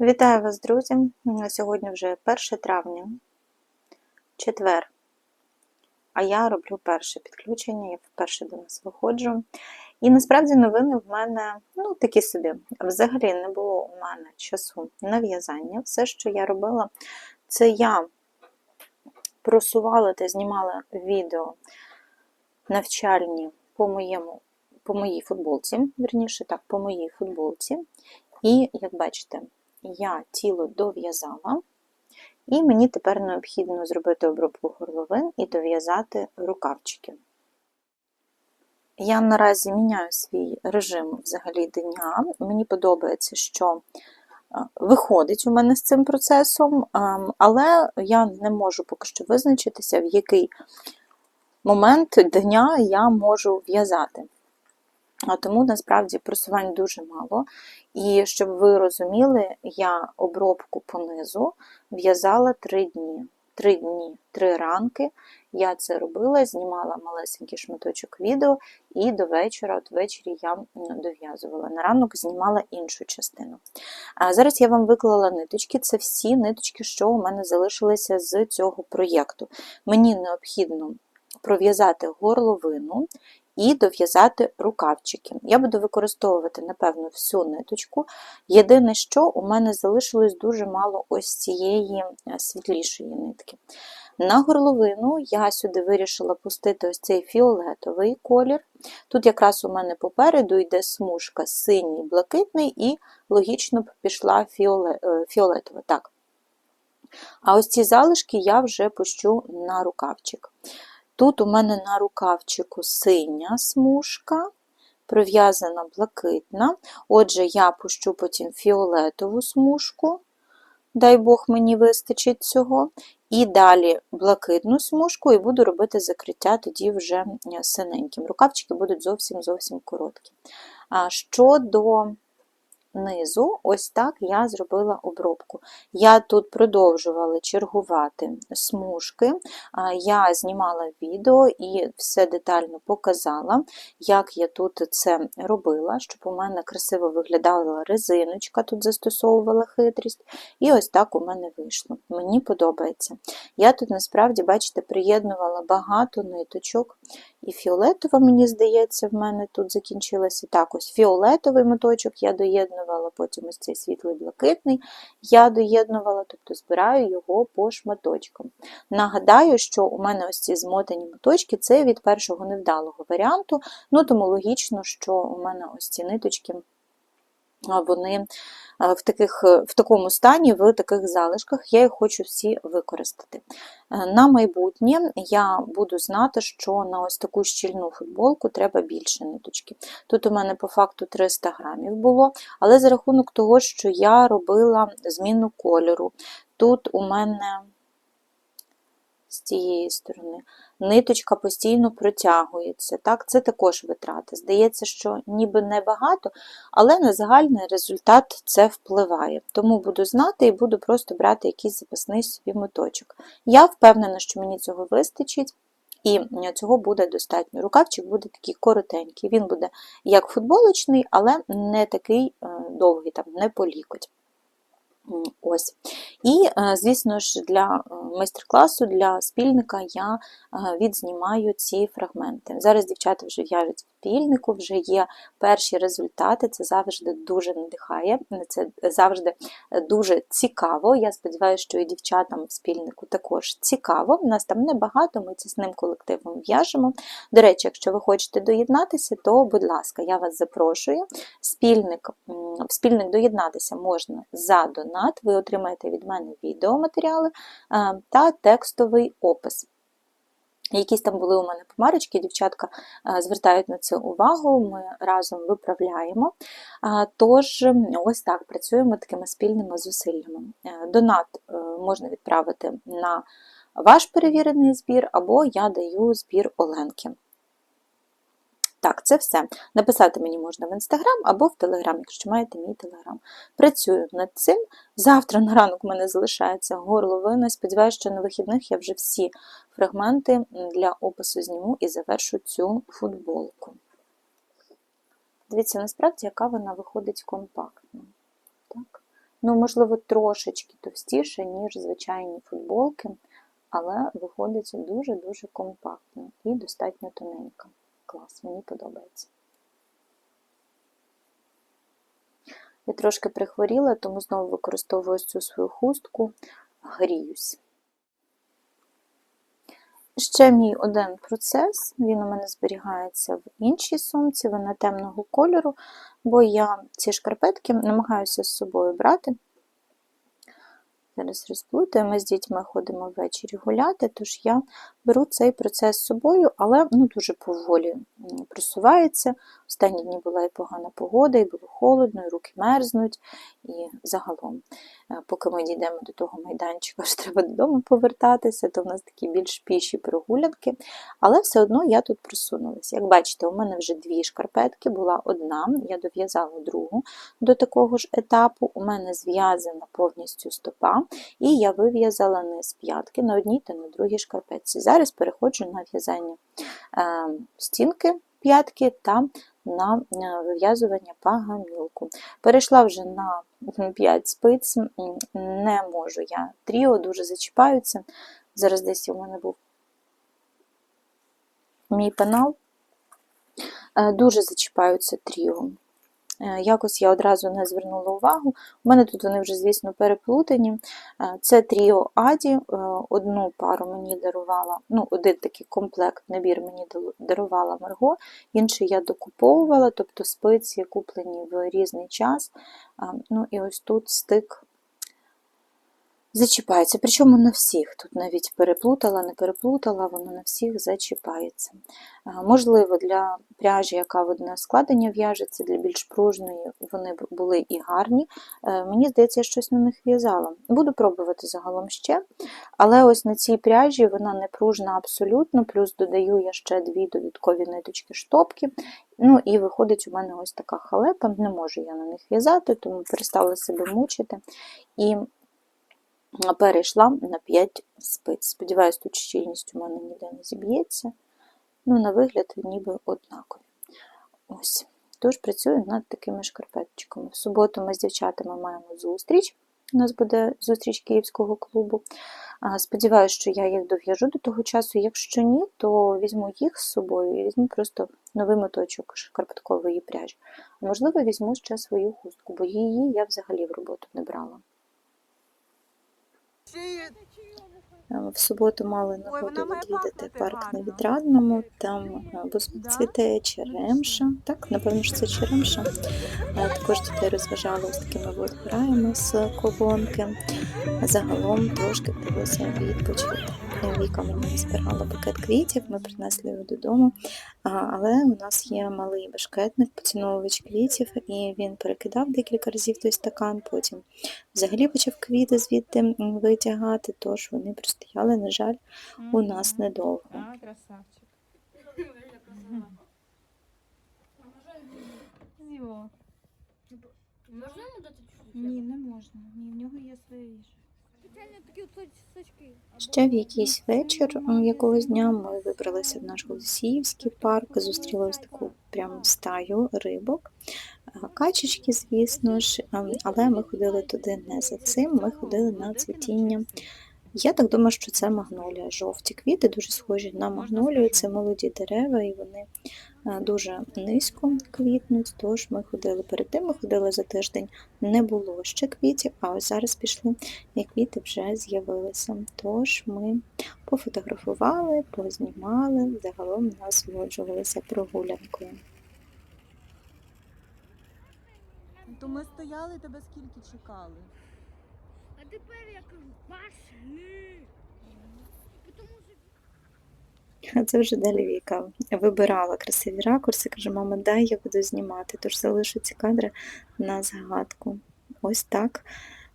Вітаю вас, друзі! Сьогодні вже 1 травня, четвер. А я роблю перше підключення, я вперше до вас виходжу. І насправді новини в мене ну, такі собі. Взагалі не було у мене часу на в'язання. Все, що я робила, це я просувала та знімала відео навчальні по моєму, по моїй футболці, верніше так, по моїй футболці. І, як бачите, я тіло дов'язала, і мені тепер необхідно зробити обробку горловин і дов'язати рукавчики. Я наразі міняю свій режим взагалі дня. Мені подобається, що виходить у мене з цим процесом, але я не можу поки що визначитися, в який момент дня я можу в'язати. Тому насправді просувань дуже мало. І щоб ви розуміли, я обробку понизу в'язала 3 дні. Три дні, три ранки. Я це робила, знімала малесенький шматочок відео, і до вечора, от ввечері я дов'язувала. На ранок знімала іншу частину. А Зараз я вам виклала ниточки, це всі ниточки, що у мене залишилися з цього проєкту. Мені необхідно пров'язати горловину і дов'язати рукавчики. Я буду використовувати, напевно, всю ниточку. Єдине, що у мене залишилось дуже мало ось цієї е, світлішої нитки. На горловину я сюди вирішила пустити ось цей фіолетовий колір. Тут якраз у мене попереду йде смужка синій, блакитний, і логічно пішла е, фіолетова. Так. А ось ці залишки я вже пущу на рукавчик. Тут у мене на рукавчику синя смужка, пров'язана блакитна. Отже, я пущу потім фіолетову смужку, дай Бог мені вистачить цього. І далі блакитну смужку, і буду робити закриття тоді вже синеньким. Рукавчики будуть зовсім-зовсім короткі. А щодо низу, ось так я зробила обробку. Я тут продовжувала чергувати смужки, я знімала відео і все детально показала, як я тут це робила, щоб у мене красиво виглядала резиночка, тут застосовувала хитрість. І ось так у мене вийшло. Мені подобається. Я тут насправді, бачите, приєднувала багато ниточок. І фіолетова, мені здається, в мене тут закінчилася так ось фіолетовий моточок я доєднувала, потім ось цей світлий блакитний я доєднувала, тобто збираю його по шматочкам. Нагадаю, що у мене ось ці змотані моточки це від першого невдалого варіанту, ну тому логічно, що у мене ось ці ниточки вони в таких, в такому стані, в таких залишках, я їх хочу всі використати. Е, на майбутнє я буду знати, що на ось таку щільну футболку треба більше ниточки. Тут у мене по факту 300 грамів було, але за рахунок того, що я робила зміну кольору, тут у мене з цієї сторони ниточка постійно протягується. Так, Це також витрати. Здається, що ніби небагато, але на загальний результат це впливає. Тому буду знати і буду просто брати якийсь запасний собі моточок. Я впевнена, що мені цього вистачить. І цього буде достатньо. Рукавчик буде такий коротенький. Він буде як футболочний, але не такий е, довгий, там, не по лікоть. Ось. І, е, звісно ж, для е, майстер-класу, для спільника я е, відзнімаю ці фрагменти. Зараз дівчата вже в'яжуть спільнику, вже є перші результати, це завжди дуже надихає, це завжди дуже цікаво. Я сподіваюся, що і дівчатам в спільнику також цікаво. У нас там небагато, ми це з ним колективом в'яжемо. До речі, якщо ви хочете доєднатися, то, будь ласка, я вас запрошую. Спільник, В спільник доєднатися можна за донат, ви отримаєте від мене відеоматеріали та текстовий опис. Якісь там були у мене помарочки, дівчатка е, звертають на це увагу, ми разом виправляємо. Тож, ось так працюємо такими спільними зусиллями. Е, донат е, можна відправити на ваш перевірений збір, або я даю збір Оленки. Так, це все. Написати мені можна в інстаграм або в Телеграм, якщо маєте мій телеграм. Працюю над цим. Завтра на ранок у мене залишається горловина. Сподіваюся, що на вихідних я вже всі фрагменти для опису зніму і завершу цю футболку. Дивіться, насправді, яка вона виходить компактно. Так? Ну, можливо, трошечки товстіше, ніж звичайні футболки, але виходить дуже-дуже компактно і достатньо тоненько. Клас, мені подобається. Я трошки прихворіла, тому знову використовую цю свою хустку, гріюсь. Ще мій один процес, він у мене зберігається в іншій сумці, вона темного кольору, бо я ці шкарпетки намагаюся з собою брати. Зараз розплутаю, ми з дітьми ходимо ввечері гуляти, тож я беру цей процес з собою, але ну, дуже поволі просувається. Останні дні була і погана погода, і було холодно, і руки мерзнуть, і загалом, е, поки ми дійдемо до того майданчика, що треба додому повертатися, то в нас такі більш піші прогулянки. Але все одно я тут просунулася. Як бачите, у мене вже дві шкарпетки, була одна, я дов'язала другу до такого ж етапу. У мене зв'язана повністю стопа, і я вив'язала низ п'ятки на одній та на другій шкарпетці. Зараз переходжу на в'язання е, стінки п'ятки та на е, вив'язування пагамілку. Перейшла вже на 5 спиць, не можу я. Тріо дуже зачіпаються. Зараз десь у мене був мій пенал. Е, Дуже зачіпаються тріо. Е, Якось я одразу не звернула увагу. У мене тут вони вже, звісно, переплутані. Е, Це Тріо Аді. Е, Одну пару мені дарувала, ну, один такий комплект, набір мені дарувала Марго, інший я докуповувала, тобто спиці куплені в різний час. Ну і ось тут стик зачіпається. Причому на всіх. Тут навіть переплутала, не переплутала, воно на всіх зачіпається. Можливо, для пряжі, яка в одне складення в'яжеться, для більш пружної, вони були і гарні. Е, Мені здається, я щось на них в'язала. Буду пробувати загалом ще. Але ось на цій пряжі вона не пружна абсолютно, плюс додаю я ще дві додаткові ниточки штопки. Ну і виходить у мене ось така халепа, не можу я на них в'язати, тому перестала себе мучити. І перейшла на 5 спиць. Сподіваюсь, тут щільність у мене ніде не зіб'ється. Ну, на вигляд, ніби однакові. Ось. Тож працюю над такими шкарпеточками. В суботу ми з дівчатами маємо зустріч. У нас буде зустріч Київського клубу. А, Сподіваюсь, що я їх дов'яжу до того часу. Якщо ні, то візьму їх з собою і візьму просто новий моточок шкарпеткової пряжі. А можливо, візьму ще свою хустку, бо її я взагалі в роботу не брала. В суботу мали нагоду відвідати парк на відрадному. Там цвіте черемша. Так, напевно, що це черемша. Також дітей розважали ось такими от граями з колонки. Загалом трошки вдалося відпочити. Віка мені збирала букет квітів, ми принесли його додому. Але у нас є малий башкетник, поціновувач квітів, і він перекидав декілька разів той стакан, потім взагалі почав квіти звідти витягати, тож вони простояли, на жаль, у нас недовго. Красавчик. Можна йому дати чуть-чуть? Ні, не можна. Ні, в нього є своя їжа. Ще в якийсь вечір якогось дня ми вибралися в наш Голосіївський парк, зустріли ось таку прям стаю рибок, Е, качечки, звісно ж, ем, але ми ходили туди не за цим, ми ходили на цвітіння. Я так думаю, що це магнолія. Жовті квіти дуже схожі на магнолію. Це молоді дерева, і вони е, дуже низько квітнуть. Тож ми ходили перед тим, ми ходили за тиждень. Не було ще квітів, а ось зараз пішли, і квіти вже з'явилися. Тож ми пофотографували, познімали, загалом насолоджувалися прогулянкою. То ми стояли тебе скільки чекали. А тепер я кажу, пошли. Тому що А це вже далі Віка вибирала красиві ракурси, каже, мама, дай я буду знімати, тож залишу ці кадри на згадку. Ось так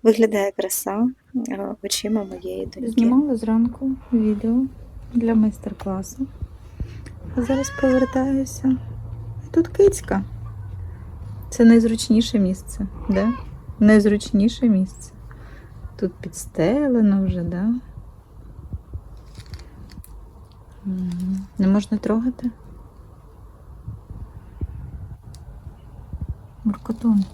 виглядає краса е, очима моєї доньки. Знімала зранку відео для майстер-класу. А зараз повертаюся. Тут кицька. Це найзручніше місце, да? Найзручніше місце. Тут підстелено вже, да? Не можна трогати? Муркотун.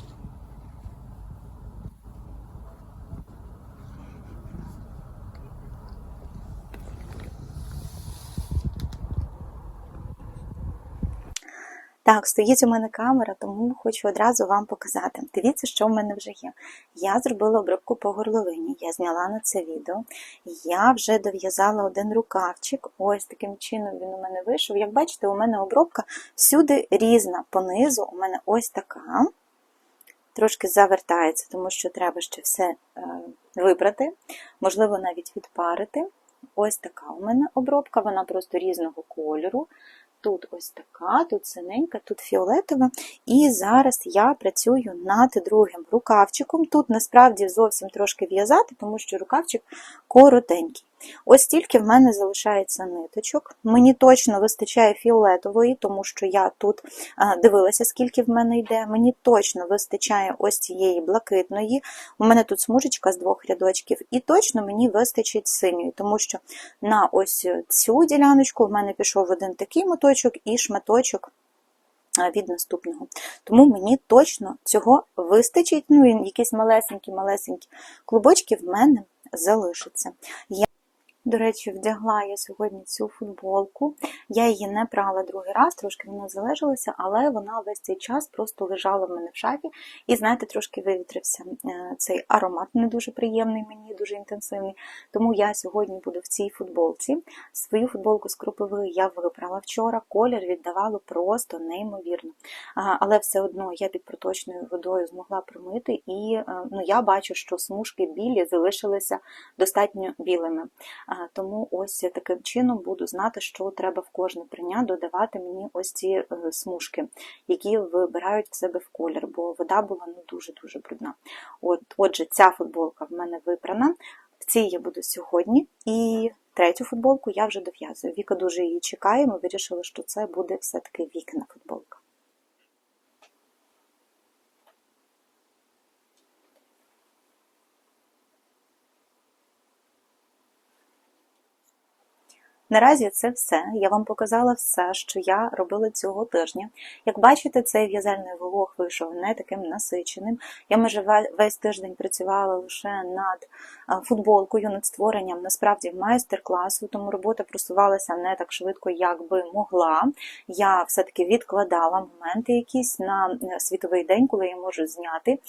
Так, стоїть у мене камера, тому хочу одразу вам показати. Дивіться, що в мене вже є. Я зробила обробку по горловині, я зняла на це відео. Я вже дов'язала один рукавчик. Ось таким чином він у мене вийшов. Як бачите, у мене обробка всюди різна. Понизу у мене ось така. Трошки завертається, тому що треба ще все е, вибрати, можливо, навіть відпарити. Ось така у мене обробка, вона просто різного кольору. Тут ось така, тут синенька, тут фіолетова. І зараз я працюю над другим рукавчиком. Тут насправді зовсім трошки в'язати, тому що рукавчик коротенький. Ось тільки в мене залишається ниточок. Мені точно вистачає фіолетової, тому що я тут дивилася, скільки в мене йде. Мені точно вистачає ось цієї блакитної. У мене тут смужечка з двох рядочків, і точно мені вистачить синьої, тому що на ось цю діляночку в мене пішов один такий моточок і шматочок від наступного. Тому мені точно цього вистачить. Ну, якісь малесенькі-малесенькі клубочки в мене залишаться. До речі, вдягла я сьогодні цю футболку. Я її не прала другий раз, трошки вона залежалася, але вона весь цей час просто лежала в мене в шафі. І, знаєте, трошки вивітрився е, цей аромат не дуже приємний мені, дуже інтенсивний. Тому я сьогодні буду в цій футболці. Свою футболку з кропивою я вибрала вчора, колір віддавало просто неймовірно. Але все одно я під проточною водою змогла промити, і е, ну, я бачу, що смужки білі залишилися достатньо білими. Тому ось таким чином буду знати, що треба в кожне прання додавати мені ось ці е, смужки, які вибирають в себе в колір, бо вода була ну дуже-дуже брудна. От, Отже, ця футболка в мене випрана. В цій я буду сьогодні, і третю футболку я вже дов'язую. Віка дуже її чекає. Ми вирішили, що це буде все-таки вікна футболка. Наразі це все. Я вам показала все, що я робила цього тижня. Як бачите, цей в'язальний влог вийшов не таким насиченим. Я майже весь тиждень працювала лише над футболкою, над створенням насправді майстер-класу, тому робота просувалася не так швидко, як би могла. Я все-таки відкладала моменти якісь на світовий день, коли я можу зняти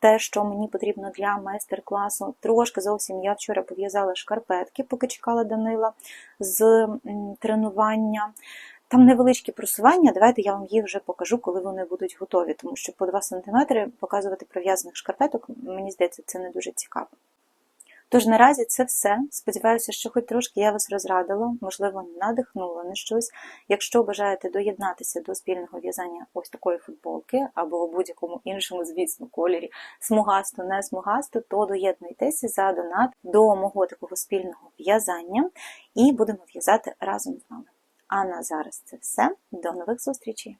те, що мені потрібно для майстер-класу. Трошки зовсім я вчора пов'язала шкарпетки, поки чекала Данила з тренування. Там невеличкі просування, давайте я вам їх вже покажу, коли вони будуть готові, тому що по 2 см показувати прив'язаних шкарпеток, мені здається, це не дуже цікаво. Тож наразі це все. Сподіваюся, що хоч трошки я вас розрадила, можливо, надихнула на щось. Якщо бажаєте доєднатися до спільного в'язання ось такої футболки або в будь-якому іншому, звісно, кольорі, смугасто, не смугасто, то доєднуйтеся за донат до мого такого спільного в'язання і будемо в'язати разом з вами. А на зараз це все. До нових зустрічей!